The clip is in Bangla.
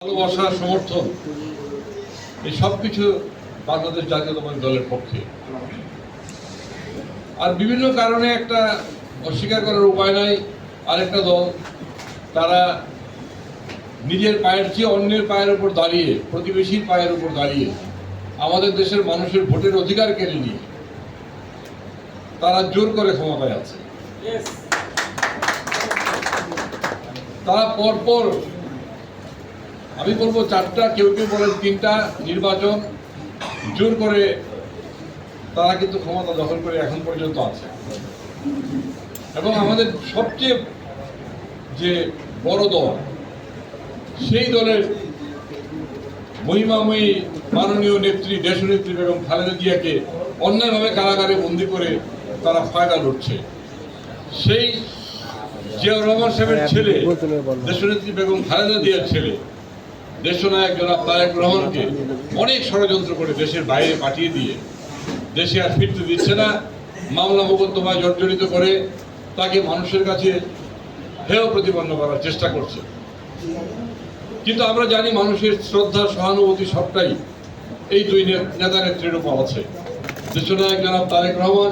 ভালোবাসা সমর্থন এই সব কিছু বাংলাদেশ জাতীয়তাবাদী দলের পক্ষে। আর বিভিন্ন কারণে একটা অস্বীকার করার উপায় নাই আরেকটা দল তারা নিজের পায়ের চেয়ে অন্যের পায়ের উপর দাঁড়িয়ে প্রতিবেশীর পায়ের উপর দাঁড়িয়ে আমাদের দেশের মানুষের ভোটের অধিকার কেড়ে নিয়ে তারা জোর করে ক্ষমতায় আছে। তারা পরপর আমি বলব চারটা কেউ কেউ বলেন তিনটা নির্বাচন জোর করে তারা কিন্তু ক্ষমতা দখল করে এখন পর্যন্ত আছে। এবং আমাদের সবচেয়ে যে বড় দল সেই দলের মহিমাময়ী মাননীয় নেত্রী দেশনেত্রী বেগম খালেদা জিয়াকে অন্যায়ভাবে কারাগারে বন্দি করে তারা ফায়দা লুটছে সেই জিয়াউর রহমান সাহেবের ছেলে দেশনেত্রী বেগম খালেদা জিয়ার ছেলে দেশনায়ক জনাব তারেক রহমানকে অনেক ষড়যন্ত্র করে দেশের বাইরে পাঠিয়ে দিয়ে দেশে আর ফিরতে দিচ্ছে না। মামলা মোকদ্দমায় জর্জরিত করে তাকে মানুষের কাছে হেয় প্রতিপন্ন করার চেষ্টা করছে। কিন্তু আমরা জানি মানুষের শ্রদ্ধা, সহানুভূতি সবটাই এই দুই নেতা নেত্রীর উপর আছে। দেশনায়ক জনাব তারেক রহমান